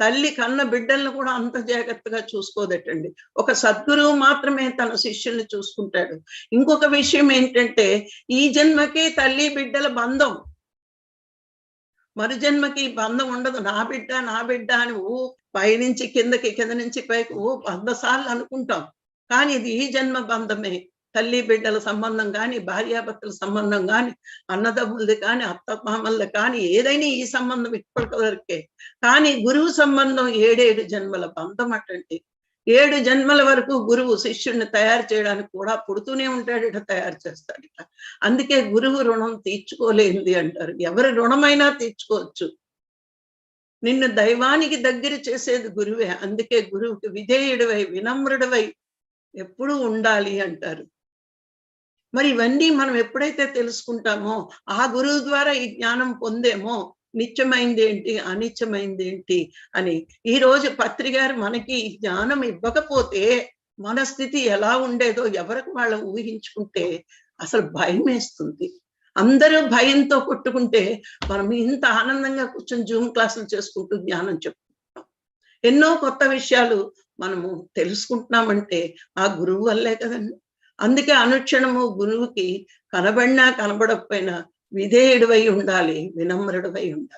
తల్లి కన్న బిడ్డలను కూడా అంత జాగ్రత్తగా చూసుకోదటండి. ఒక సద్గురువు మాత్రమే తన శిష్యుల్ని చూసుకుంటాడు. ఇంకొక విషయం ఏంటంటే ఈ జన్మకి తల్లి బిడ్డల బంధం. మరు జన్మకి ఈ బంధం ఉండదు. నా బిడ్డ నా బిడ్డ అని ఊ పైనుంచి కిందకి కింద నుంచి పైకి ఓ వంద సార్లు అనుకుంటాం. కానీ ఇది ఈ జన్మ బంధమే. తల్లి బిడ్డల సంబంధం కానీ భార్యాభర్తల సంబంధం కానీ అన్నదమ్ములది కానీ అత్త కానీ ఏదైనా ఈ సంబంధం ఇప్పటి కానీ గురువు సంబంధం ఏడేడు జన్మల బంధం అటండి. ఏడు జన్మల వరకు గురువు శిష్యుడిని తయారు చేయడానికి కూడా పుడుతూనే ఉంటాడట తయారు చేస్తాడట. అందుకే గురువు రుణం తీర్చుకోలేంది అంటారు. ఎవరి రుణమైనా తీర్చుకోవచ్చు. నిన్ను దైవానికి దగ్గర చేసేది గురువే. అందుకే గురువుకి విధేయుడివై వినమ్రుడివై ఎప్పుడూ ఉండాలి అంటారు. మరి ఇవన్నీ మనం ఎప్పుడైతే తెలుసుకుంటామో ఆ గురువు ద్వారా ఈ జ్ఞానం పొందేమో నిత్యమైంది ఏంటి అనిత్యమైంది ఏంటి అని. ఈ రోజు పత్రి గారు మనకి జ్ఞానం ఇవ్వకపోతే మన స్థితి ఎలా ఉండేదో ఎవరికి వాళ్ళు ఊహించుకుంటే అసలు భయం వేస్తుంది అందరూ భయంతో కొట్టుకుంటే మనం ఇంత ఆనందంగా కూర్చొని జూమ్ క్లాసులు చేసుకుంటూ జ్ఞానం చెప్పుకుంటాం. ఎన్నో కొత్త విషయాలు మనము తెలుసుకుంటున్నామంటే ఆ గురువు వల్లే కదండి. అందుకే అనుక్షణము గురువుకి కనబడినా కనబడకపోయినా విధేయుడివై ఉండాలి వినమ్రుడివై ఉండాలి.